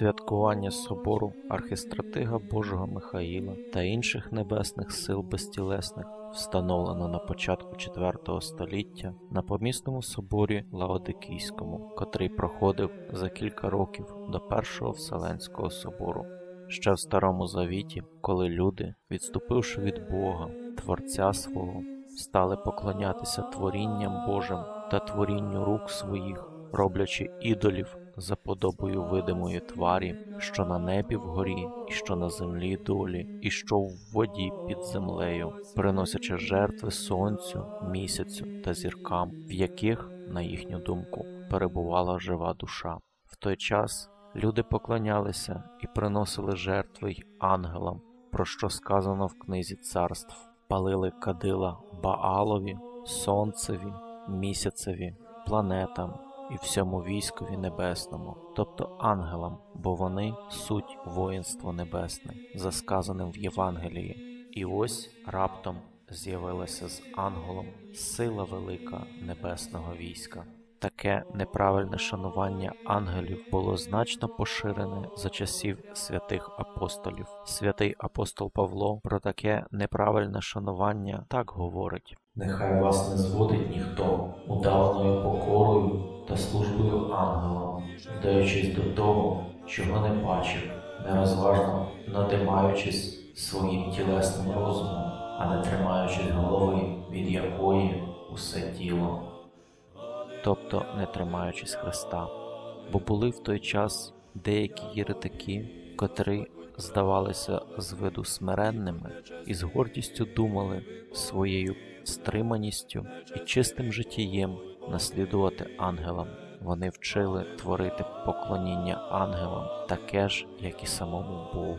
Святкування собору архистратига Божого Михаїла та інших небесних сил безтілесних встановлено на початку IV століття на помісному соборі Лаодикійському, котрий проходив за кілька років до Першого Вселенського собору. Ще в Старому Завіті, коли люди, відступивши від Бога, Творця свого, стали поклонятися творінням Божим та творінню рук своїх, роблячи ідолів за подобою видимої тварі, що на небі вгорі, і що на землі долі, і що в воді під землею, приносячи жертви сонцю, місяцю та зіркам, в яких, на їхню думку, перебувала жива душа. В той час люди поклонялися і приносили жертви й ангелам, про що сказано в книзі царств, палили кадила Баалові, сонцеві, місяцеві, планетам і всьому військові небесному, тобто ангелам, бо вони суть воїнство небесне, за сказаним в Євангелії. І ось раптом з'явилася з ангелом сила велика небесного війська. Таке неправильне шанування ангелів було значно поширене за часів святих апостолів. Святий апостол Павло про таке неправильне шанування так говорить: Нехай вас не зводить ніхто удаваною покорою та службою ангелам, вдаючись до того, чого не бачив, нерозважно надимаючись своїм тілесним розумом, а не тримаючись голови, від якої усе тіло. тобто не тримаючись Христа. Бо були в той час деякі єретики, котрі здавалися з виду смиренними і з гордістю думали своєю стриманістю і чистим життєєм наслідувати ангелам. Вони вчили творити поклоніння ангелам, таке ж, як і самому Богу.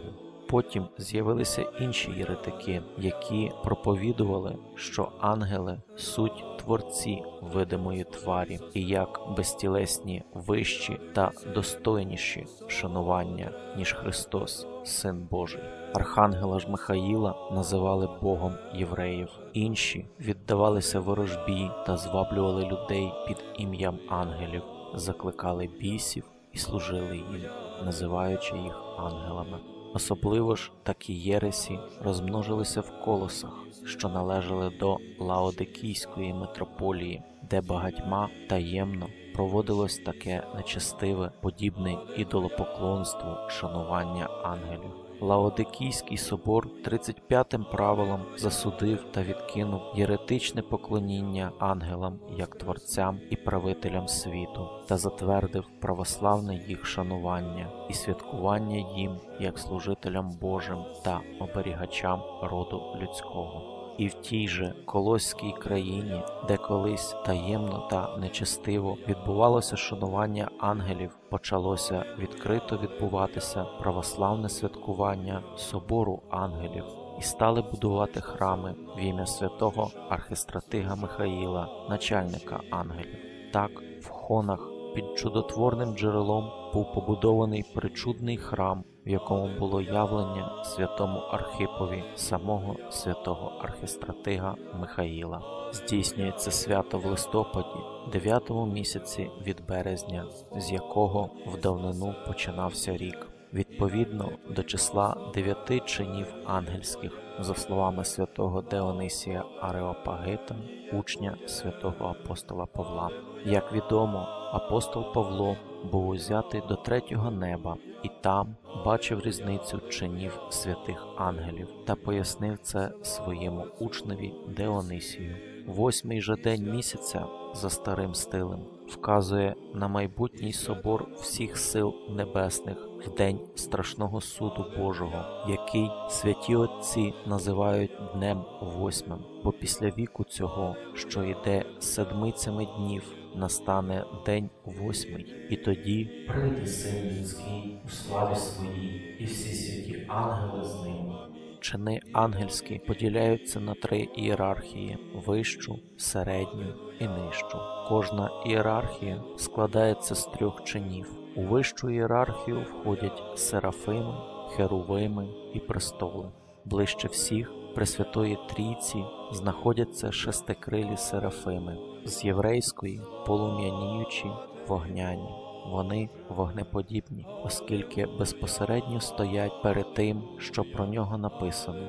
Потім з'явилися інші єретики, які проповідували, що ангели суть творці видимої тварі, і як безтілесні вищі та достойніші шанування, ніж Христос, Син Божий. Архангела ж Михаїла називали Богом євреїв. Інші віддавалися ворожбі та зваблювали людей під ім'ям ангелів, закликали бісів і служили їм, називаючи їх ангелами. Особливо ж такі єресі розмножилися в колосах, що належали до Лаодикійської митрополії, де багатьма таємно проводилось таке нечестиве, подібне ідолопоклонству шанування ангелів. Лаодикійський собор 35-м правилом засудив та відкинув єретичне поклоніння ангелам як творцям і правителям світу та затвердив православне їх шанування і святкування їм як служителям Божим та оберігачам роду людського. І в тій же Колоській країні, де колись таємно та нечестиво відбувалося шанування ангелів, почалося відкрито відбуватися православне святкування собору ангелів, і стали будувати храми в ім'я святого архистратига Михаїла, начальника ангелів. Так, в хонах під чудотворним джерелом був побудований причудний храм, в якому було явлення святому Архипові самого святого архістратига Михаїла. Здійснюється свято в листопаді, 9 місяці від березня, з якого в давнину починався рік. Відповідно до числа дев'яти чинів ангельських, за словами святого Деонисія Ареопагита, учня святого апостола Павла. Як відомо, апостол Павло був узятий до третього неба і там бачив різницю чинів святих ангелів та пояснив це своєму учневі Деонисію. Восьмий же день місяця за старим стилем вказує на майбутній собор всіх сил небесних в день страшного суду Божого, який святі отці називають днем восьмим, бо після віку цього, що йде седмицями днів, настане день восьмий, і тоді Прийде син людський у славі своїй, і всі святі ангели з ним. Чини ангельські поділяються на три ієрархії: вищу, середню і нижчу. Кожна ієрархія складається з трьох чинів. У вищу ієрархію входять серафими, херувими і престоли. Ближче всіх Пресвятої Трійці знаходяться шестикрилі серафими, з єврейської полум'яніючі вогняні, Вони вогнеподібні, оскільки безпосередньо стоять перед тим, що про нього написано.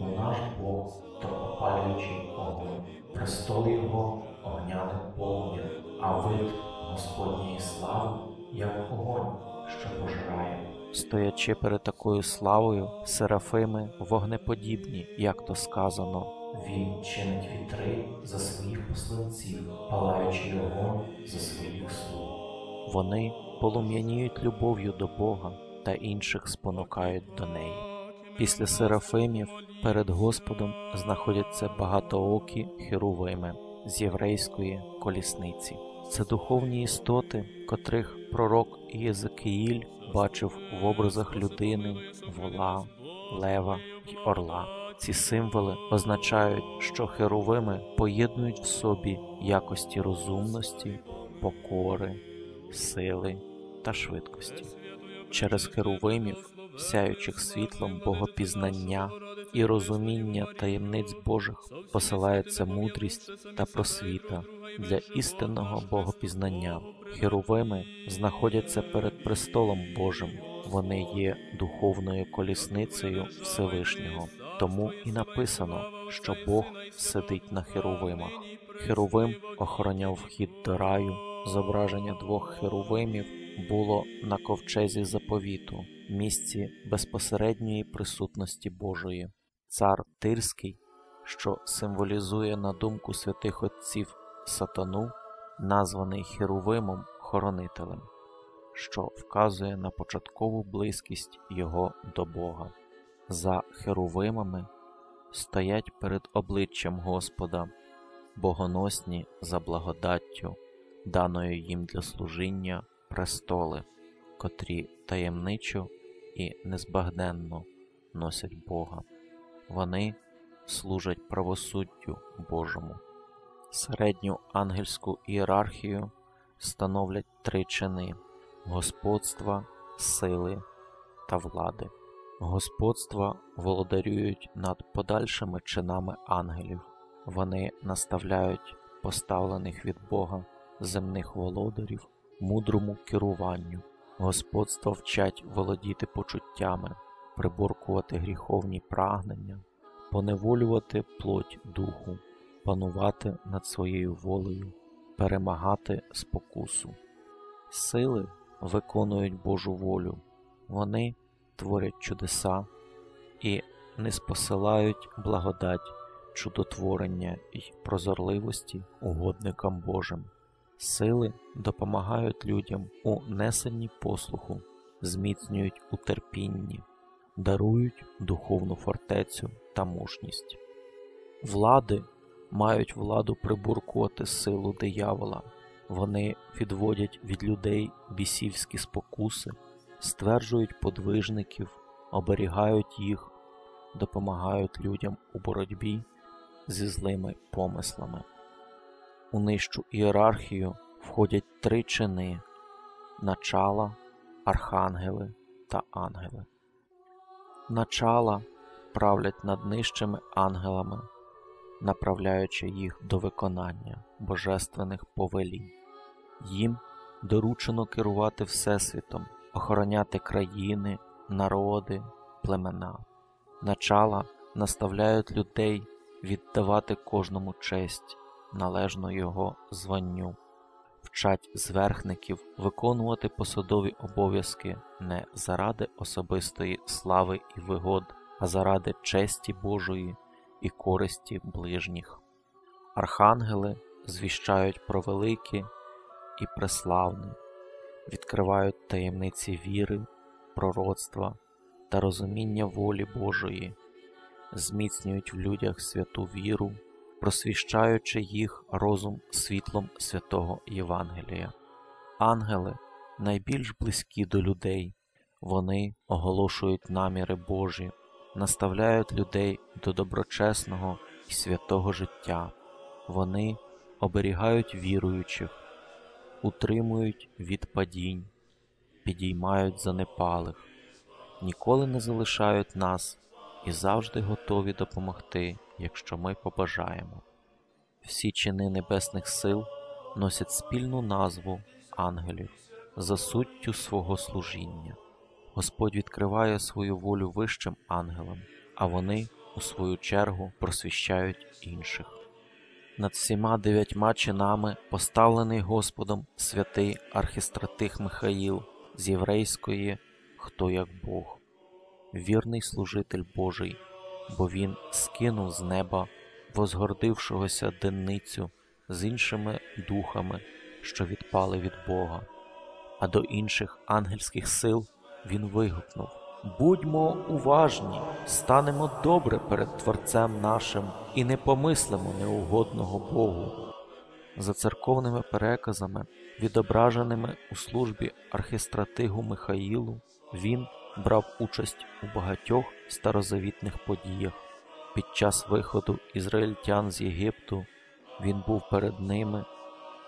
Бо наш Бог то опалюючий огонь, престол його огняним полум'ям, а вид Господньої слави, як огонь, що пожирає. Стоячи перед такою славою, серафими вогнеподібні, як то сказано. Він чинить вітри за своїх посланців, палаючий огонь за своїх. Вони полум'яніють любов'ю до Бога та інших спонукають до неї. Після серафимів перед Господом знаходяться багатоокі херувими з єврейської колісниці. Це духовні істоти, котрих пророк Єзекиїль бачив в образах людини, вола, лева й орла. Ці символи означають, що херувими поєднують в собі якості розумності, покори, сили та швидкості. Через херувимів, сяючих світлом богопізнання і розуміння таємниць Божих, посилається мудрість та просвіта для істинного богопізнання. Херувими знаходяться перед престолом Божим. Вони є духовною колісницею Всевишнього. Тому і написано, що Бог сидить на херувимах. Херувим охороняв вхід до раю. Зображення двох херувимів було на ковчезі заповіту, місці безпосередньої присутності Божої. Цар Тирський, що символізує на думку святих отців сатану, названий Херувимом хоронителем, що вказує на початкову близькість його до Бога. За херувимами стоять перед обличчям Господа, богоносні за благодаттю, даною їм для служіння престоли, котрі таємничо і незбагненно носять Бога. Вони служать правосуддю Божому. Середню ангельську ієрархію становлять три чини господства, сили та влади. Господства володарюють над подальшими чинами ангелів. Вони наставляють поставлених від Бога земних володарів мудрому керуванню. Господства вчать володіти почуттями, приборкувати гріховні прагнення, поневолювати плоть духу, панувати над своєю волею, перемагати спокусу. Сили виконують Божу волю, вони творять чудеса і не спосилають благодать, чудотворення й прозорливості угодникам Божим. Сили допомагають людям у несенні послуху, зміцнюють у терпінні, дарують духовну фортецю та мужність. Влади мають владу прибуркувати силу диявола, вони відводять від людей бісівські спокуси, стверджують подвижників, оберігають їх, допомагають людям у боротьбі зі злими помислами. У нижчу ієрархію входять три чини начала, архангели та ангели. Начала правлять над нижчими ангелами, направляючи їх до виконання божественних повелінь. Їм доручено керувати Всесвітом, охороняти країни, народи, племена. Начала наставляють людей віддавати кожному честь належно його званню, вчать зверхників виконувати посадові обов'язки не заради особистої слави і вигод, а заради честі Божої і користі ближніх. Архангели звіщають про велике і преславне, відкривають таємниці віри, пророцтва та розуміння волі Божої, зміцнюють в людях святу віру просвіщаючи їх розум світлом святого Євангелія. Ангели найбільш близькі до людей, вони оголошують наміри Божі, наставляють людей до доброчесного і святого життя, вони оберігають віруючих, утримують від падінь, підіймають занепалих, ніколи не залишають нас і завжди готові допомогти якщо ми побажаємо. Всі чини небесних сил носять спільну назву ангелів. за суттю свого служіння. Господь відкриває свою волю вищим ангелам, а вони, у свою чергу, просвіщають інших. Над всіма дев'ятьма чинами поставлений Господом святий архістратих Михаїл з єврейської Хто як Бог, вірний служитель Божий, бо він скинув з неба возгордившогося денницю з іншими духами, що відпали від Бога, а до інших ангельських сил він вигукнув Будьмо уважні, станемо добре перед Творцем нашим і не помислимо неугодного Богу. За церковними переказами, відображеними у службі архістратигу Михаїлу, він брав участь у багатьох старозавітних подіях. Під час виходу ізраїльтян з Єгипту він був перед ними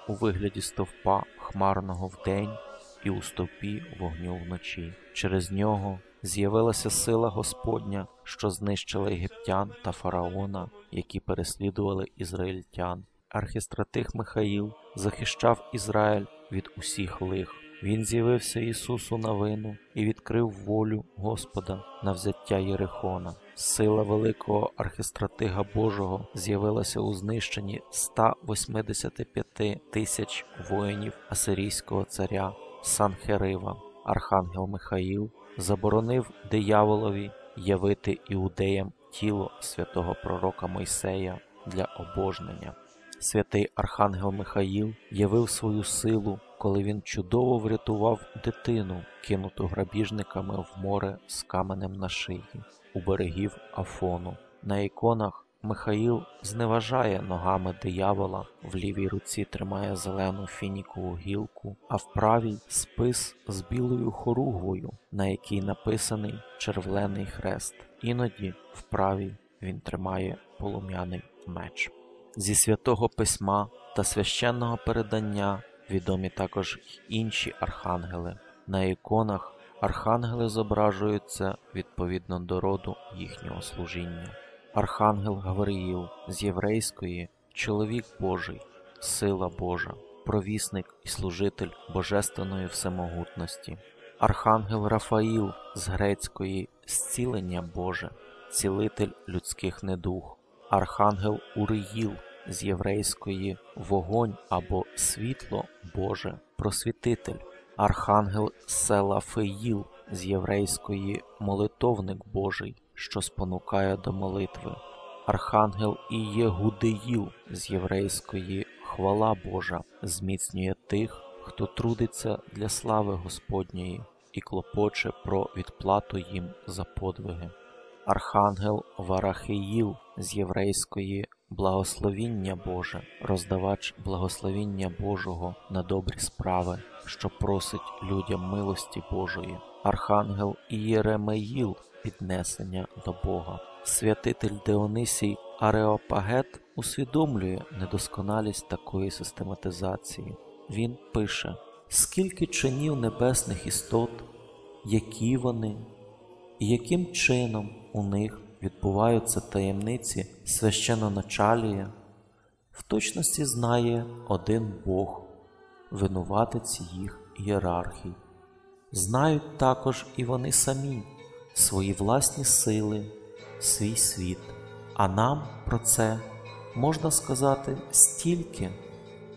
у вигляді стовпа хмарного вдень і у стовпі вогню вночі. Через нього з'явилася сила Господня, що знищила єгиптян та фараона, які переслідували ізраїльтян. Архістратих Михаїл захищав Ізраїль від усіх лих. Він з'явився Ісусу на вину і відкрив волю Господа на взяття Єрихона. Сила великого архістратига Божого з'явилася у знищенні 185 тисяч воїнів Асирійського царя Санхерива. Архангел Михаїл заборонив дияволові явити іудеям тіло святого пророка Мойсея для обожнення. Святий Архангел Михаїл явив свою силу, коли він чудово врятував дитину, кинуту грабіжниками в море з каменем на шиї у берегів Афону. На іконах Михаїл зневажає ногами диявола, в лівій руці тримає зелену фінікову гілку, а в правій спис з білою хоругвою, на якій написаний червлений хрест. Іноді в правій він тримає полум'яний меч. Зі святого письма та священного передання відомі також інші архангели. На іконах архангели зображуються відповідно до роду їхнього служіння. Архангел Гавриїл з єврейської чоловік Божий, сила Божа, провісник і служитель Божественної всемогутності. Архангел Рафаїл з грецької зцілення Боже, цілитель людських недух. Архангел Уриїл з єврейської вогонь або світло Боже, просвітитель. Архангел Селафеїл з єврейської молитовник Божий, що спонукає до молитви. Архангел Ієгудеїл з єврейської хвала Божа зміцнює тих, хто трудиться для слави Господньої і клопоче про відплату їм за подвиги. Архангел Варахеїл з єврейської благословіння Боже, роздавач благословіння Божого на добрі справи, що просить людям милості Божої. Архангел Ієремеїл піднесення до Бога. Святитель Деонисій Ареопагет усвідомлює недосконалість такої систематизації. Він пише: скільки чинів небесних істот, які вони, і яким чином у них відбуваються таємниці священоначалія, в точності знає один Бог, винуватець їх ієрархій. Знають також і вони самі свої власні сили, свій світ, а нам про це можна сказати стільки,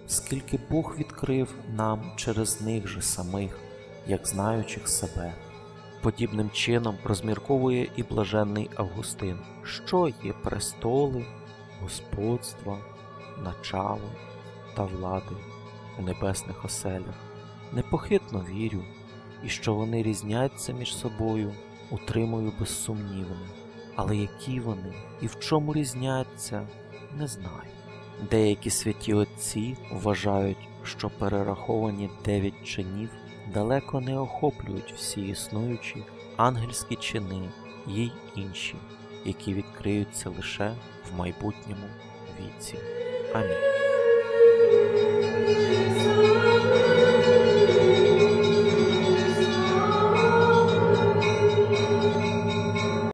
скільки Бог відкрив нам через них же самих, як знаючих себе. Подібним чином розмірковує і блаженний Августин, що є престоли, господства, начало та влади у небесних оселях. Непохитно вірю, і що вони різняться між собою, утримую безсумнівно, але які вони і в чому різняться, не знаю. Деякі святі отці вважають, що перераховані дев'ять чинів далеко не охоплюють всі існуючі ангельські чини й інші, які відкриються лише в майбутньому віці. Амінь.